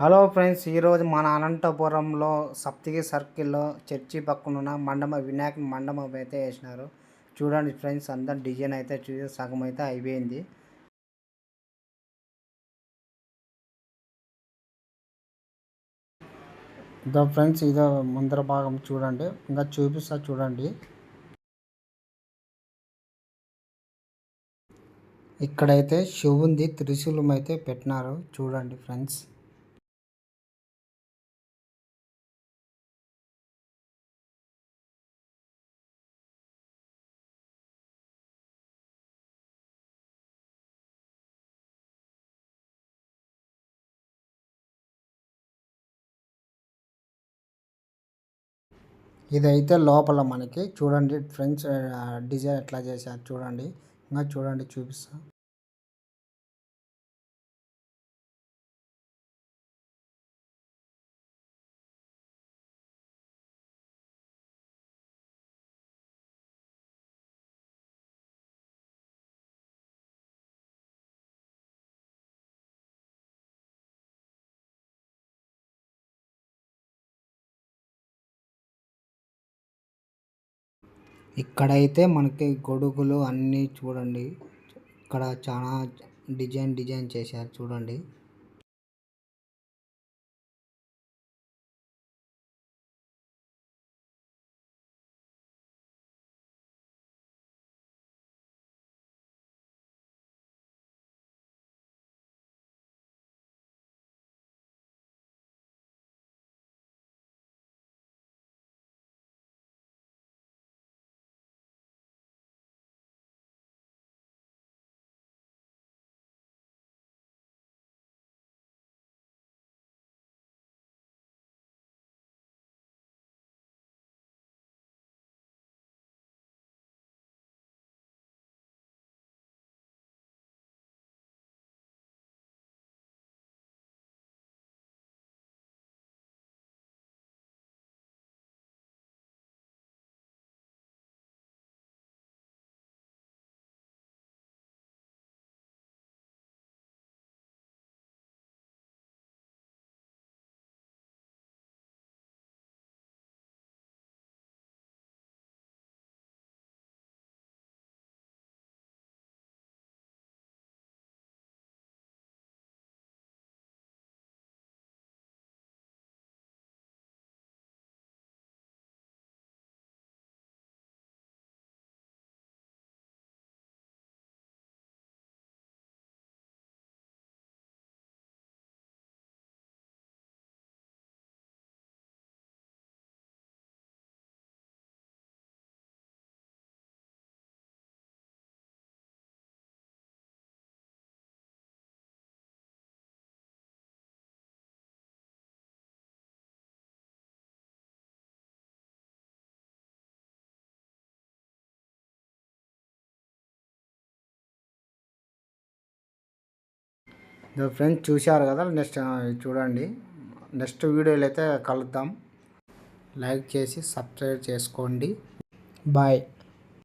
Hello friends ఈరోజు మన అనంతపురంలో సప్తగిరి సర్కిల్లో చర్చి పక్కన మండపం వినాయక మండపం అయితే వేసినారు. చూడండి ఫ్రెండ్స్ అందరు డిజైన్ అయితే చూసి సగం అయితే అయిపోయింది. ఇదో ఫ్రెండ్స్ ఇదో ముందర భాగం చూడండి. ఇంకా చూపిస్తా చూడండి. ఇక్కడైతే శివుంది త్రిశూలం అయితే పెట్టినారు. చూడండి ఫ్రెండ్స్. ఇదైతే లోపల మనకి చూడండి ఫ్రెండ్స్ డిజైన్ ఎట్లా చేశారు చూడండి. ఇంకా చూడండి చూపిస్తా. ఇక్కడైతే మనకి గొడుగులు అన్నీ చూడండి. ఇక్కడ చాలా డిజైన్ డిజైన్ చేశారు చూడండి. ఫ్రెండ్స్ చూశారు కదా నెక్స్ట్ చూడండి. నెక్స్ట్ వీడియోలో అయితే కలుద్దాం. లైక్ చేసి సబ్స్క్రైబ్ చేసుకోండి. బాయ్.